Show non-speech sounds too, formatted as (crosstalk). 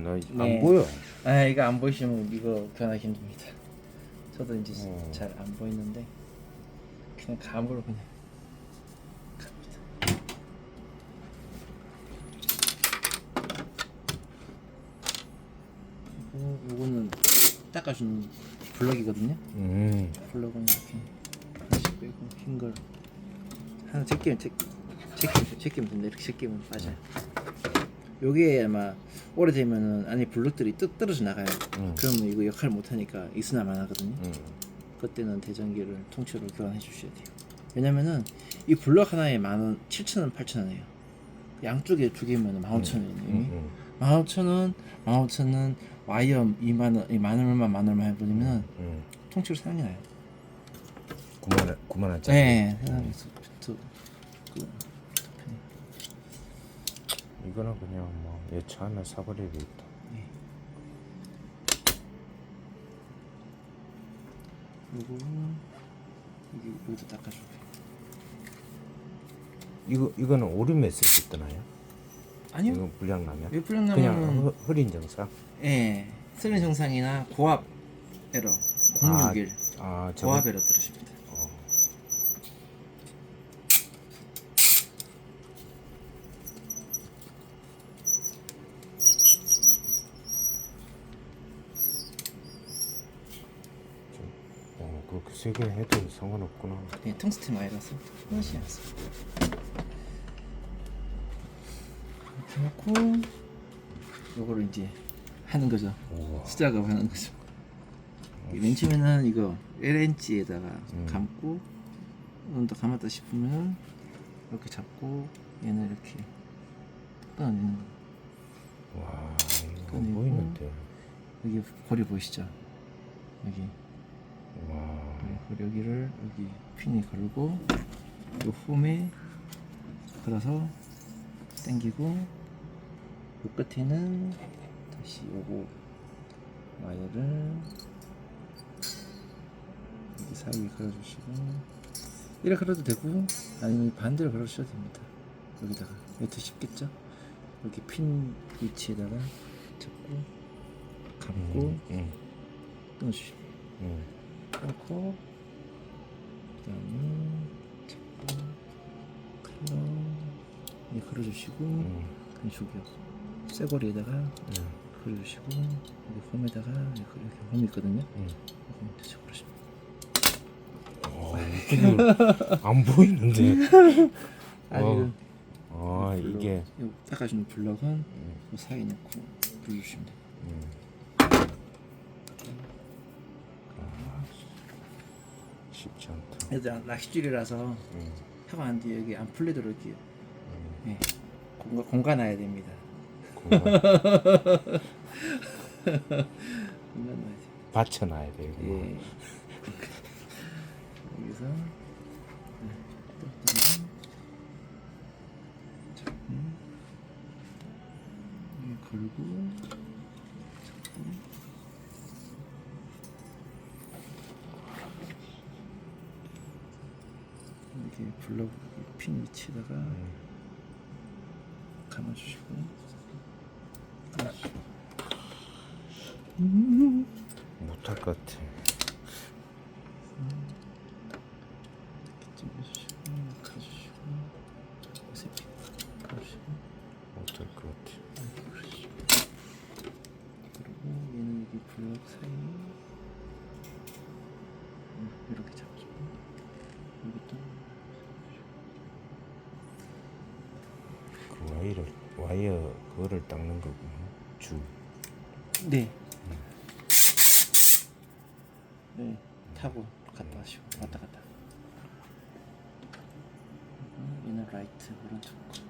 안 네. 보여. 아 이거 안 보이시면 이거 변하기 힘듭니다. 저도 이제 어. 잘 안 보이는데 그냥 감으로 그냥 갑니다. 그리고 요거는 닦아주는 블럭이거든요. 음. 블럭은 이렇게 하나씩 빼고 흰 걸 하나 제끼면 제, 제끼면 제끼면 된다. 이렇게 제끼면 빠져요. 요게 아마 오래되면은 안에 블럭들이 뚝 떨어져 나가요. 음. 그러면 이거 역할 못 하니까 이수나만 하거든요. 음. 그때는 대전기를 통째로 교환해 주셔야 돼요. 왜냐면은 이 블럭 하나에 만 원, 7천 원, 8천 원이에요. 양쪽에 두 개면 15,000원이에요. 이미. 음. 15,000원, 15,000원, 와이어 2만 원, 만 얼마, 만 얼마 해버리면 음. 통째로 사용이 나요. 9만 원, 9만 원짜리. 네, 그래서 저- 그 이거는 그냥 뭐 예차 하나 사버리겠다. 요거 여기 여기도 닦아주고. 이거 이거는 쓸때 뜨나요? 아니요. 이거 불량 나면? 왜 불량 그냥 나면은 흐, 흐린 정상. 예, 쓰는 정상이나 고압 에러 061 아, 저거. 고압 에러 들으십니다. 어. 좀, 어, 그렇게 세개 해도 상관없구나. 네, 텅스텐 와이라서 흔하지 않습니다. 이렇게 놓고 요거를 이제 하는 거죠. 우와. 시작을 하는 거죠. 맨 처음에는 이거 LNG에다가 음. 감고 좀더 감았다 싶으면 이렇게 잡고 얘는 이렇게 끊어내는 거. 와, 이거. 보이는데. 여기 고리 보이시죠? 여기 와. 그리고 여기를 여기 핀이 걸고 요 홈에 걸어서 당기고 요 끝에는 다시 요거 와이어를 여기 사이에 걸어주시고 이렇게 걸어도 되고 아니면 반대로 걸어주셔도 됩니다 여기다가 더 쉽겠죠? 여기 핀 위치에다가 잡고 감고 음, 음, 끊어주시고 음. 넣고 그다음에 잡고 칼로 이 걸어주시고 음, 저기요 쇠고리에다가 음, 걸어주시고 여기 홈에다가 이렇게 이렇게 홈이 있거든요 음. 홈 다시 걸으시면 어, 이게 안 보이는데. (laughs) 아니 아, 이게. 요 닦아주는 블럭은 그 사이에 넣고 불러주시면 돼요 음. 쉽지 않다. 일단 낚싯줄이라서 음, 하고 난 뒤에 여기 안 풀리도록 이렇게 음, 예, 공간, 공간놔야 됩니다. 공간. (laughs) 공간놔야 돼요. 받쳐놔야 돼. 이거. 예. 여기서 네, 여기 걸고 잡고 이렇게 블럭 핀 위치에다가 음. 감아주시고 못할 것 같아. 이렇게 찍어주시고 가주시고 어색해 가주시고 못할 것 같아. 그리고 얘는 여기 블럭 사이 음, 이렇게 잡주고 여기도 그 와이어 그거를 닦는 거구나. 줄. 네. 네 타고 갔다 하시고 왔다 갔다 그리고 얘는 라이트 오른쪽 거